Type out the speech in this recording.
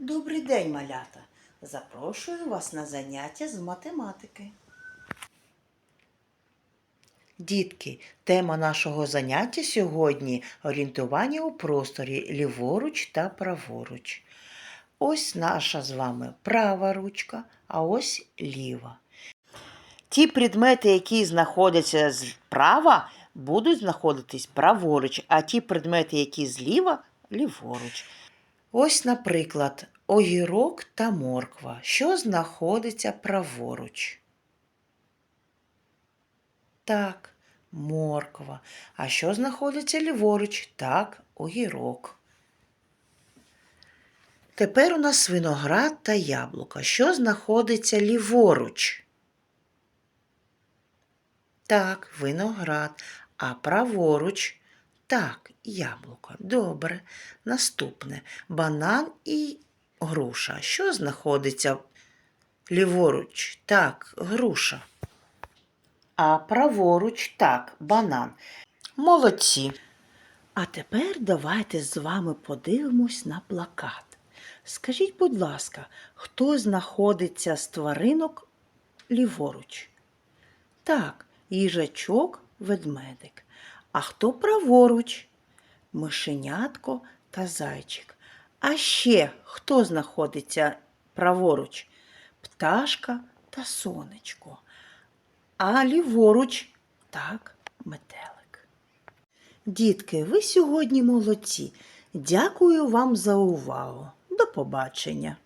Добрий день, малята! Запрошую вас на заняття з математики. Дітки, тема нашого заняття сьогодні орієнтування у просторі ліворуч та праворуч. Ось наша з вами права ручка, а ось ліва. Ті предмети, які знаходяться справа, будуть знаходитись праворуч, а ті предмети, які зліва ліворуч. Ось, наприклад, огірок та морква, що знаходиться праворуч. Так, морква. А що знаходиться ліворуч? Так, огірок. Тепер у нас виноград та яблука. Що знаходиться ліворуч? Так, виноград. А праворуч? Так, яблуко. Добре. Наступне банан і груша. Що знаходиться ліворуч? Так, груша. А праворуч так, банан. Молодці. А тепер давайте з вами подивимось на плакат. Скажіть, будь ласка, хто знаходиться з тваринок ліворуч? Так, їжачок, ведмедик. А хто праворуч? Мишенятко та зайчик. А ще хто знаходиться праворуч? Пташка та сонечко. А ліворуч так, метелик. Дітки, ви сьогодні молодці. Дякую вам за увагу. До побачення.